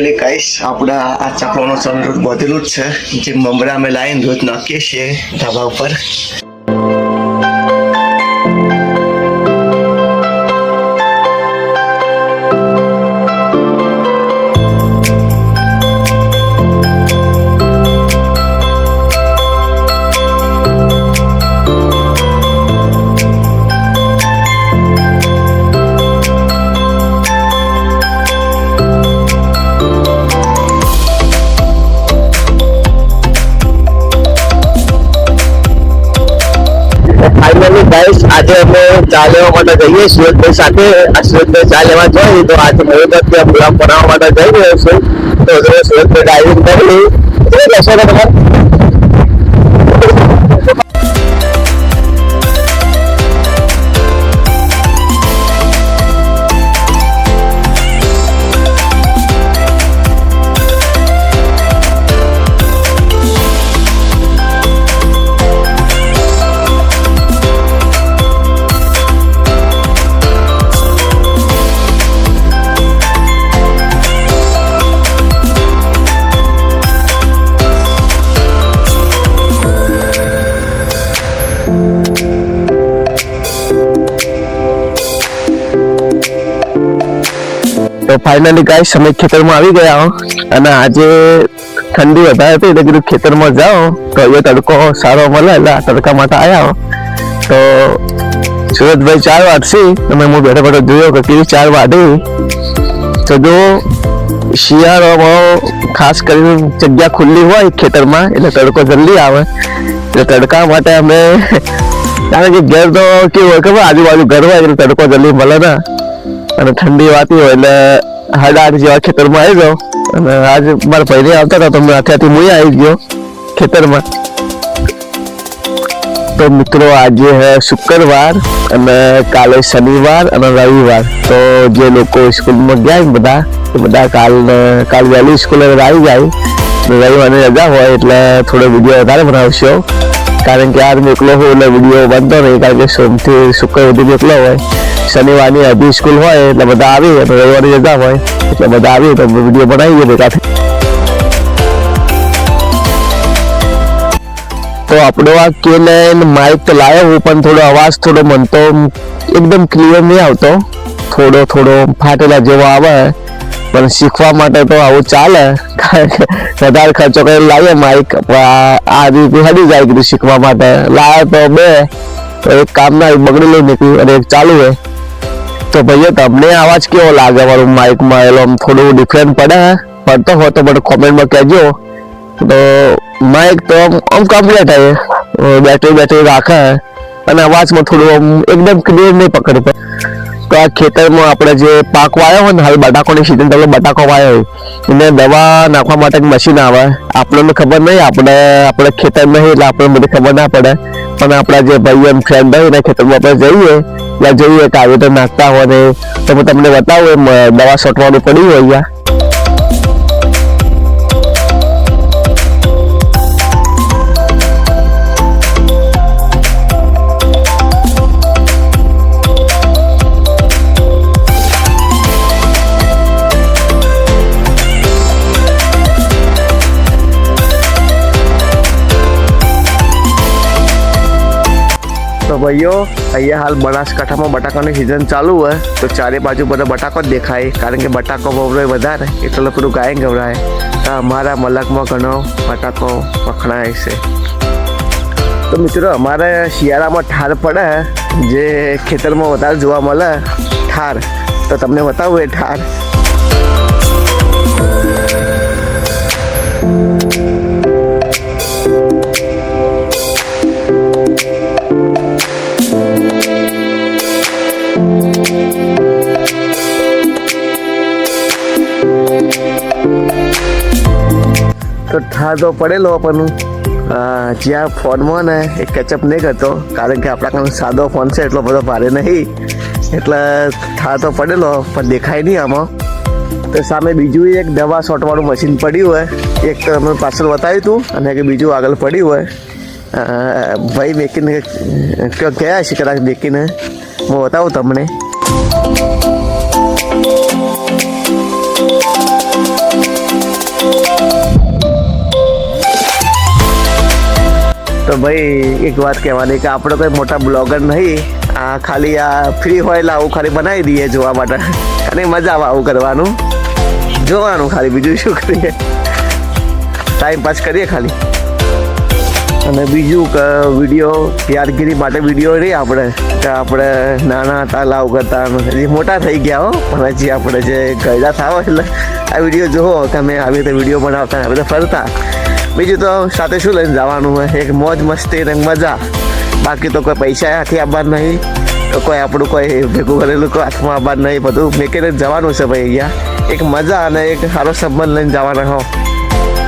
Finally કહીશ આપણા આ ચકલોનો સનરૂટ બધેલું જ છે. જે મમરા અમે લાવીને રોજ નાખીએ છીએ ધાબા ઉપર. ગાઈસ આજે અમે ચા લેવા માટે જઈએ સુરતભાઈ સાથે, આ સુરતભાઈ ચા લેવા જઈએ તો આજે મયુરભાઈ પ્રોગ્રામ બનાવવા માટે જઈ રહ્યો છું. તો સુરતભાઈ ડ્રાઇવિંગ કરી કેટલી લેશો છો તો ફાઇનલી ગાઈસ અમે ખેતરમાં આવી ગયા અને આજે ઠંડી વધારે હતી, એટલે કીધું ખેતરમાં જાઓ. તો એ તડકો સારો મળે, એટલે આ તડકા માટે આવ્યા તો સુરતભાઈ ચાર વાગશી. અને હું બેઠો બેઠો જોયો કે કેવી ચાર વાઢી તો જો, શિયાળામાં ખાસ કરીને જગ્યા ખુલ્લી હોય ખેતરમાં, એટલે તડકો જલ્દી આવે. એટલે તડકા માટે અમે, કારણ કે ઘેર તો કેવું હોય ખબર, આજુબાજુ ઘર હોય, એટલે તડકો જલ્દી મળે ના. અને ઠંડી વાતી હોય એટલે હાડા આઠ જેવા ખેતરમાં આવી ગયો અને આજે મારા ભાઈને આવતા હતા તો મેં અત્યારથી હું આવી ગયો ખેતરમાં. તો મિત્રો, આજે હે શુક્રવાર અને કાલે શનિવાર અને રવિવાર. તો જે લોકો સ્કૂલમાં ગયા બધા એ બધા કાલ કાલ વહેલી સ્કૂલે આવી જાય. રવિવારની રજા હોય એટલે થોડો વીડિયો વધારે બનાવશો. કારણ કે આજ મોકલો હોય એટલે વીડિયો બનતો નહીં, કારણ કે સોમથી શુક્ર સુધી મોકલો હોય. શનિવારની અઢી સ્કૂલ હોય, એટલે બધા આવી અને રવિવારની રજા હોય, એટલે બધા આવી તો વીડિયો બનાવીએ ભેગા થઈ. તો આપણો આ કેલેન માઇક તો લાવ્યો હું, પણ થોડો અવાજ, થોડો મન તો એકદમ ક્લિયર નહીં આવતો. થોડો થોડો ફાટેલા જેવો આવે, પણ શીખવા માટે તો આવું ચાલે. વધારે ખર્ચો કરી લાવીએ માઇક આ રીતે હડી જાય કીધું શીખવા માટે. લાવ્યો તો બે, તો એક કામના બગડી લઈ નીકળ્યું અને એક ચાલુ હોય તો ભાઈએ તમને અવાજ કેવો લાગે? મારું માઇકમાં એલો આમ થોડું ડિફરન્ટ પડે પડતો હોય તો મને કોમેન્ટમાં કહેજો. તો માઇક તો આમ આમ કમ્પ્લીટ આવે બેટરી બેટરી રાખે અને અવાજમાં થોડું આમ એકદમ ક્લિયર નહીં પકડી. પડે તો આ ખેતરમાં આપણે જે પાક વાયો હોય ને, હાલ બટાકોની સિઝન તમે બટાકો વાયો હોય, એને દવા નાખવા માટે એક મશીન આવે. આપણને ખબર નહીં, આપણે આપણે ખેતર નહીં એટલે આપણને બધી ખબર ના પડે. પણ આપણા જે ભાઈ એમ ફ્રેન્ડ હોય ને ખેતરમાં આપણે જઈએ, ત્યાં જોઈએ કે આવી રીતે નાખતા હોય ને, તો હું તમને બતાવું દવા છોટવાનું પડ્યું હોય અહીંયા. તો ભાઈઓ, અહીંયા હાલ બનાસકાંઠામાં બટાકાની સિઝન ચાલુ હોય, તો ચારે બાજુ બધા બટાકો જ દેખાય. કારણ કે બટાકો વવરાય વધારે, એટલે પૂરું ગાય ગવરાય. તો અમારા મલકમાં ઘણો બટાકો વખણાય છે. તો મિત્રો, અમારે શિયાળામાં ઠાર પડે, જે ખેતરમાં વધારે જોવા મળે, ઠાર. તો તમને બતાવું એ ઠાર. તો પડેલો, પણ જ્યાં ફોનમાં ને એ કેચઅપ નહીં કરતો, કારણ કે આપણા કારણે સાદો ફોન છે, એટલો બધો ભારે નહીં. એટલે થા તો પડેલો, પણ દેખાય નહીં આમાં. તો સામે બીજું એક દવા છોટવાનું મશીન પડ્યું હોય. એક તો અમે પાછળ બતાવ્યું હતું, અને કે બીજું આગળ પડ્યું હોય. ભાઈ મેકીને ક્યાં ગયા છે કદાચ મેકીને હું બતાવું તમને. તો ભાઈ, એક વાત કહેવાની કે આપણે કોઈ મોટા બ્લોગર નહીં. આ ખાલી આ ફ્રી હોય એટલે આવું ખાલી બનાવી દઈએ જોવા માટે. અને મજા આવે આવું કરવાનું. જોવાનું ખાલી બીજું શું કરીએ. ટાઈમ પાસ કરીએ ખાલી. અને બીજું કે વીડિયો યાદગીરી માટે વીડિયો રહી આપણે. કે આપણે નાના હતા લાવ કરતા હજી મોટા થઈ ગયા હો, પણ હજી આપણે જે ગયેલા થાવ એટલે આ વીડિયો જુઓ અમે આવી રીતે વીડિયો બનાવતા આવી રીતે ફરતા. બીજું તો સાથે શું લઈને જવાનું હોય? એક મોજ મસ્તી ને મજા. બાકી તો કોઈ પૈસા હાથી આવવા નહીં. તો કોઈ આપણું કોઈ ભેગું કરેલું કોઈ હાથમાં આવવા નહીં. બધું મેકીને જવાનું છે ભાઈ અહીંયા. એક મજા અને એક સારો સંબંધ લઈને જવાના હો.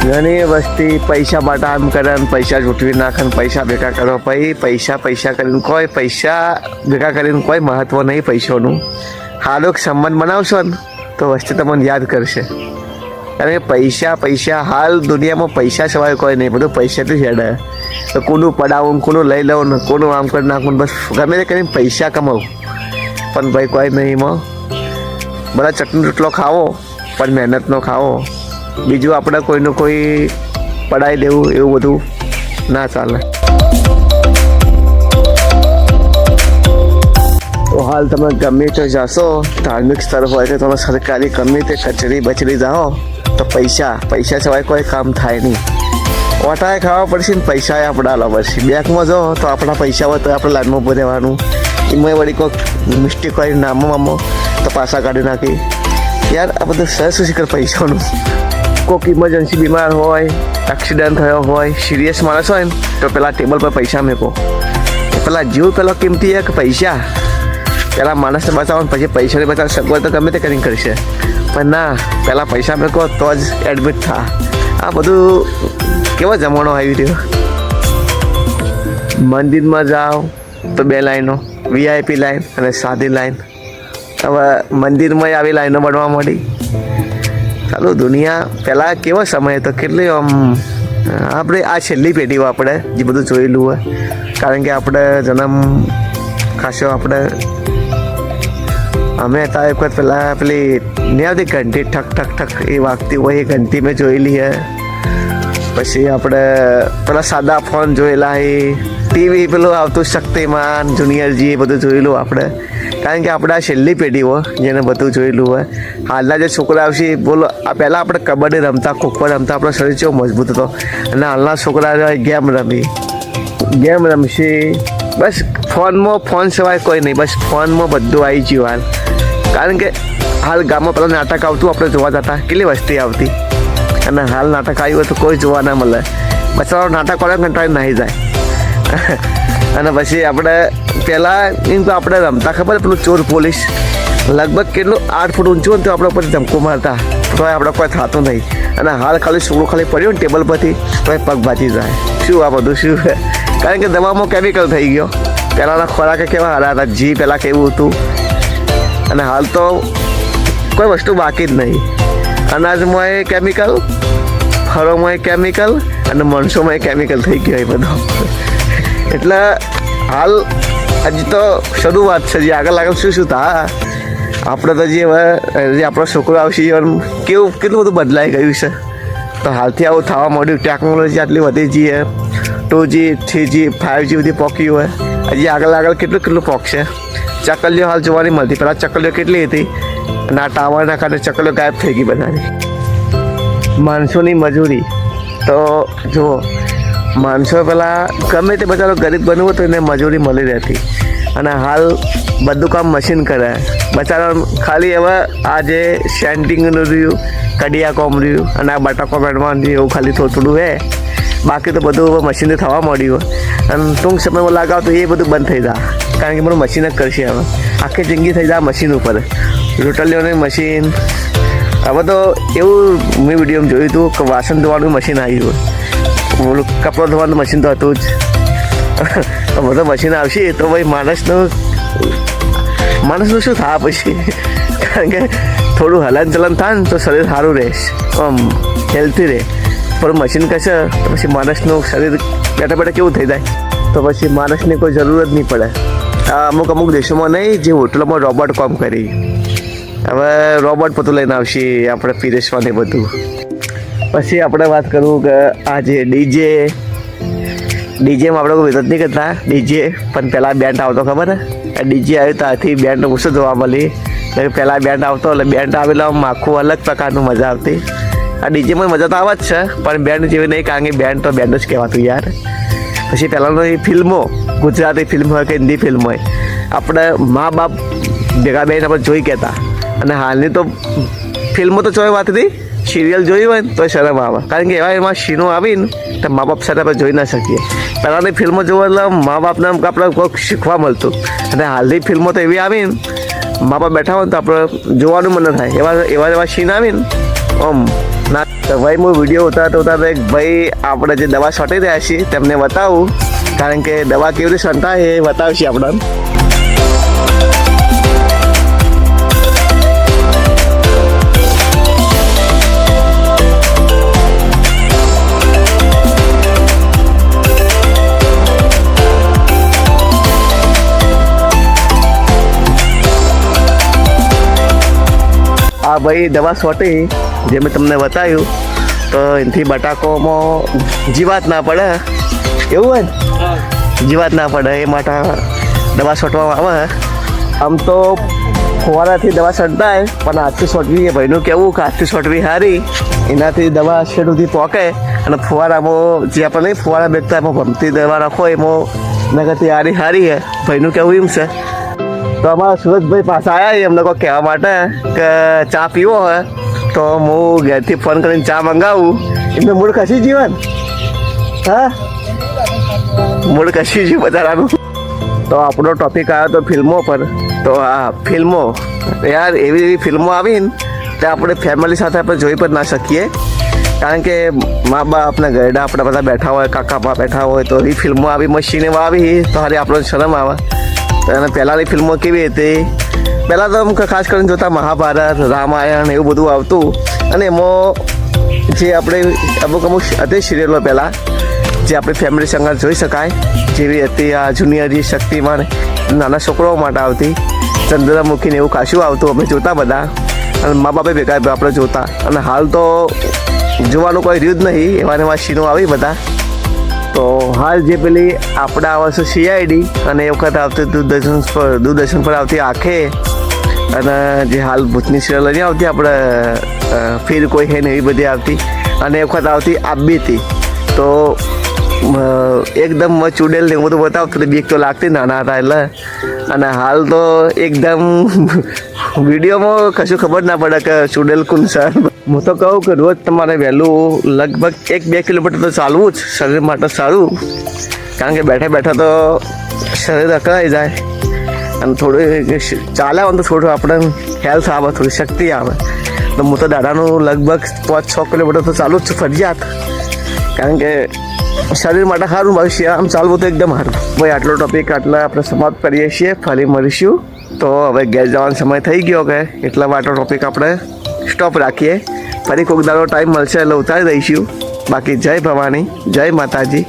ઘણી વસ્તી પૈસા માટે આમ કરે પૈસા ચૂંટવી નાખે પૈસા ભેગા કરો પછી પૈસા પૈસા કરીને કોઈ પૈસા ભેગા કરીને કોઈ મહત્ત્વ નહીં પૈસાનું. હાલો સંબંધ બનાવશો ને, તો વસ્તી તમને યાદ કરશે. કારણ પૈસા પૈસા, હાલ દુનિયામાં પૈસા સિવાય કોઈ નહીં. બધું પૈસાથી હેડે. તો કોનું પડાવું, કોનું લઈ લઉં, ને કોનું આમ કરી નાખું બસ ગમે તે કરીને પૈસા કમાવું. પણ ભાઈ કોઈ નહીં એમાં બધા ચટણી રોટલો ખાવો, પણ મહેનતનો ખાવો. બીજું આપણે કોઈનું કોઈ પડાવી દેવું એવું બધું ના ચાલે. તો હાલ તમે ગમે તે જશો, ધાર્મિક સ્થળ હોય તો તમે સરકારી ગમે તે કચેરી બચેરી જાઓ તો પૈસા. પૈસા સિવાય કોઈ કામ થાય નહીં. ઓટાએ ખાવા પડશે ને પૈસા આપણે આલવા પડશે. બેંકમાં જો તો આપણા પૈસા હોય તો આપણે લાઈનમાં ઊભું રહેવાનું. એમાં વળી કોઈક મિસ્ટેક હોય નામો મામો તો પાછા કાઢી નાખી. યાર, આ બધું સરસ શીખર પૈસાનું. કોઈક ઇમરજન્સી બીમાર હોય એક્સિડન્ટ થયો હોય સિરિયસ માણસ હોય ને, તો પેલા ટેબલ પર પૈસા મેકો. પેલા જીવ પેલો કિંમતી એક પૈસા. પહેલાં માણસને બચાવો ને પછી પૈસાની બચાવ. સગવડ તો ગમે તે કરીને કરશે. પણ ના, પહેલાં પૈસા મેકો, તો જ એડમિટ થા. આ બધું કેવો જમાનો આવી રહ્યો? મંદિરમાં જાઓ, તો બે લાઈનો વીઆઈપી લાઈન અને સાદી લાઈન. હવે મંદિરમાં આવી લાઈનો બનવા માંડી. ચાલો, દુનિયા પહેલાં કેવો સમય હતો? કેટલી આમ, આપણે આ છેલ્લી પેઢીઓ આપણે જે બધું જોયેલું હોય. કારણ કે આપણે જન્મ ખાસો આપણે અમે હતા એક વખત પેલા પેલી નહીં ઘંટી ઠક ઠક ઠક એ વાગતી હોય એ ઘંટી મેં જોયેલી હે પછી આપણે પેલા સાદા ફોન જોયેલા એ ટીવી પેલું આવતું શક્તિમાન જુનિયરજી એ બધું જોયેલું આપણે કારણ કે આપણે આ છેલ્લી પેઢી હોય જેને બધું જોયેલું હોય હાલના જે છોકરા આવશે બોલો આ પહેલાં આપણે કબડ્ડી રમતા ખોખો રમતા આપણો શરીર કેવો મજબૂત હતો અને હાલના છોકરા ગેમ રમી ગેમ રમશે બસ ફોનમાં ફોન સિવાય કોઈ નહીં બસ ફોનમાં બધું આવી ગયું હાલ કારણ કે હાલ ગામમાં પેલા નાટક આવતું, આપણે જોવા જતા. કેટલી વસ્તી આવતી? અને હાલ નાટક આવ્યું હોય તો કોઈ જોવા ના મળે. બચારો નાટક વાળા કંટાળી નાહી જાય. અને પછી આપણે પહેલાં એમ તો આપણે રમતા ખબર પેલું ચોર પોલીસ? લગભગ કેટલું? આઠ ફૂટ ઊંચું હોય ને તો આપણે ઉપર ધમકો મારતા. તો આપણે કોઈ થતું નહીં. અને હાલ ખાલી છોકરું ખાલી પડ્યું ને ટેબલ પરથી તો પગ ભાજી જાય. શું આ બધું, શું? કારણ કે દવામાં કેમિકલ થઈ ગયો. પહેલાંના ખોરાક કેવા હારા હતા. જી પહેલાં કેવું હતું? અને હાલ તો કોઈ વસ્તુ બાકી જ નહીં. અનાજમાં એ કેમિકલ ફળોમાં કેમિકલ અને માણસોમાં એ કેમિકલ થઈ ગયો એ બધો. એટલે હાલ હજી તો શરૂઆત છે જે આગળ આગળ શું શું થા? આપણે તો જે હવે જે આપણો છોકરો આવશે કેવું, કેટલું બધું બદલાઈ ગયું છે. તો હાલથી આવું થવા માંડ્યું ટેકનોલોજી આટલી વધી જઈએ two G three G five G બધી પોક્યું હોય. હજી આગળ આગળ કેટલું કેટલું પોકશે? ચકલીઓ હાલ જોવાની મળતી. પહેલાં ચકલીઓ કેટલી હતી? અને આ ટાવરના કારણે ચકલીઓ ગાયબ થઈ ગઈ બધાની. માણસોની મજૂરી. તો જુઓ, માણસો પહેલાં ગમે તે બચારો ગરીબ બનવું તો એને મજૂરી મળી રહેતી. અને હાલ બધું કામ મશીન કરે. બચારો ખાલી હવે આ જે સેન્ટિંગનું રહ્યું, કડિયા કોમ રહ્યું, અને આ બટાકો બેડમાં એવું ખાલી થોડું થોડું હે. બાકી તો બધું મશીનથી થવા મળ્યું અને ટૂંક સમયમાં લગાવ તો એ બધું બંધ થઈ જાય કારણ કે મારું મશીન જ કરશે હવે. આખી જિંદગી થઈ જાય મશીન ઉપર. રોટલીઓની મશીન હવે તો એવું મેં વિડીયોમાં જોયું હતું કે વાસણ ધોવાનું મશીન આવ્યું બોલું કપડો ધોવાનું મશીન તો હતું જ. બધું મશીન આવશે તો ભાઈ માણસનું માણસનું શું થાય પછી? કારણ કે થોડું હલન ચલન થાય ને તો શરીર સારું રહેશે આમ હેલ્થી રહે. પણ મશીન કહેશે તો પછી માણસનું શરીર બેઠા બેઠા કેવું થઈ જાય? તો પછી માણસની કોઈ જરૂર જ નહીં પડે. અમુક અમુક દેશોમાં નહીં, જે હોટલોમાં રોબોટ કામ કરી. હવે રોબોટ બધું લઈને આવશે આપણે પીરસવા ને બધું. પછી આપણે વાત કરું કે આ જે ડીજે, ડીજેમાં આપણે કોઈ વિરોધ નહીં કરતા, ડીજે. પણ પહેલાં બેન્ડ આવતો ખબર હે ડીજે આવ્યું ત્યાંથી બેન્ડ ઓછું જોવા મળી. પહેલાં બેન્ડ આવતો એટલે બેન્ડ આવેલો આખું અલગ પ્રકારનું મજા આવતી. આ ડીજેમાં મજા તો આવે જ છે, પણ બેન્ડ જેવી નહીં, કારણ કે બેન્ડ તો બેન્ડ જ કહેવાતું યાર. પછી પહેલાંની ફિલ્મો, ગુજરાતી ફિલ્મ હોય કે હિન્દી ફિલ્મ હોય, આપણે મા બાપ ભેગા બેન આપણે જોઈ કહેતા. અને હાલની તો ફિલ્મો તો ચોય વાત હતી, સિરિયલ જોઈ હોય ને તો શરમ આવે. કારણ કે એવા એમાં સીનો આવીને તો મા બાપ સાથે આપણે જોઈ ના શકીએ. પહેલાંની ફિલ્મો જોવા એટલે મા બાપને આપણે કોઈક શીખવા મળતું. અને હાલની ફિલ્મો તો એવી આવીને મા બાપ બેઠા હોય તો આપણે જોવાનું મન થાય. એવા એવા એવા સીન આવીને આમ ના તો ભાઈ હું વીડિયો ઉતારતો ઉતારતો એક ભાઈ આપણે જે દવા છોટી રહ્યા છીએ, તેમને બતાવું. કારણ કે દવા કેવી રીતે છંટા એ બતાવશે આપણને. આ ભાઈ દવા સોટી જે મેં તમને બતાવ્યું, તો એનાથી બટાકોમાં જીવાત ના પડે. એવું હોય ને? જીવાત ના પડે, એ માટે દવા છોટવામાં આવે. આમ તો ફુવારાથી દવા છંટાય, પણ હાથથી છોટવી એ ભાઈનું કહેવું કે હાથથી છોટવી સારી એનાથી દવા શેડ સુધી પોકે, અને ફુવારામાં જે આપણે નહીં, ફુવારા બેગતા એમાં ભમતી દવા રાખો, એમાં નગરથી હારી હારી હે. ભાઈનું કહેવું એમ છે? તો અમારા સુરજભાઈ પાસે આવ્યા એમને કોઈ કહેવા માટે કે ચા પીવો હોય તો હું ઘેરથી ફોન કરીને ચા મંગાવું. એમને મૂળ કશી જીવન. હા? મૂળ કશી જીવ બધાનું તો આપણો ટોપિક આવ્યો તો ફિલ્મો પર. તો આ ફિલ્મો, યાર એવી એવી ફિલ્મો આવીને તે આપણે ફેમિલી સાથે આપણે જોઈ પણ ના શકીએ. કારણ કે મા બાપ આપણા ગરડા આપણે બધા બેઠા હોય, કાકા બા બેઠા હોય, તો એ ફિલ્મો આવી મશીને આવી, તો હારી આપણો શરમ આવે. તો અને પહેલાંની ફિલ્મો કેવી હતી? પહેલાં તો અમુક ખાસ કરીને જોતા મહાભારત, રામાયણ એવું બધું આવતું. અને એમાં જે આપણે અમુક અમુક હતી સિરિયલો પહેલાં, જે આપણે ફેમિલી સંગાથ જોઈ શકાય. જેવી હતી આ જુનિયર શક્તિમાન નાના છોકરાઓ માટે આવતી. ચંદ્રમુખીને એવું ખાસું આવતું, અમે જોતા બધા. અને મા બાપે ભેગા આપણે જોતા. અને હાલ તો જોવાનું કોઈ રહ્યું જ નહીં. એવા ને એવા સીનો આવી બધા. તો હાલ જે પેલી આપણે આ વર્ષે સીઆઈડી અને એ વખત આવતી દૂરદર્શન પર દૂરદર્શન પર આવતી આંખે અને જે હાલ ભૂતની સિરિયલ નહીં આવતી આપણે ફીર કોઈ હે ને એવી બધી આવતી. અને એ વખત આવતી આબી હતી તો એકદમ ચૂડેલ ને એવું બધું બતાવતું બીક તો લાગતી નાના હતા એટલે. અને હાલ તો એકદમ વિડીયોમાં કશું ખબર ના પડે કે ચૂડેલ કુન સર હું તો કહું કે રોજ તમારે વહેલું લગભગ એક બે કિલોમીટર તો ચાલવું જ, શરીર માટે સારું. કારણ કે બેઠા બેઠા તો શરીર અકળાઈ જાય. અને થોડું ચાલે તો થોડું આપણે હેલ્થ આવે, થોડી શક્તિ આવે. તો હું તો દાદાનું લગભગ પાંચ છ કિલોમીટર તો ચાલુ જ છું ફરજિયાત કારણ કે શરીર માટે સારું, ભવિષ્ય આમ ચાલવું તો એકદમ સારું. ભાઈ, આટલો ટોપિક આટલા આપણે સમાપ્ત કરીએ છીએ. ફરી મળીશું. તો હવે ગેસ જવાનો સમય થઈ ગયો કે, એટલા માટે ટોપિક આપણે સ્ટોપ રાખીએ. ફરી કોઈક દાડો ટાઈમ મળશે એટલે ઉતારી દઈશું. બાકી જય ભવાની, જય માતાજી.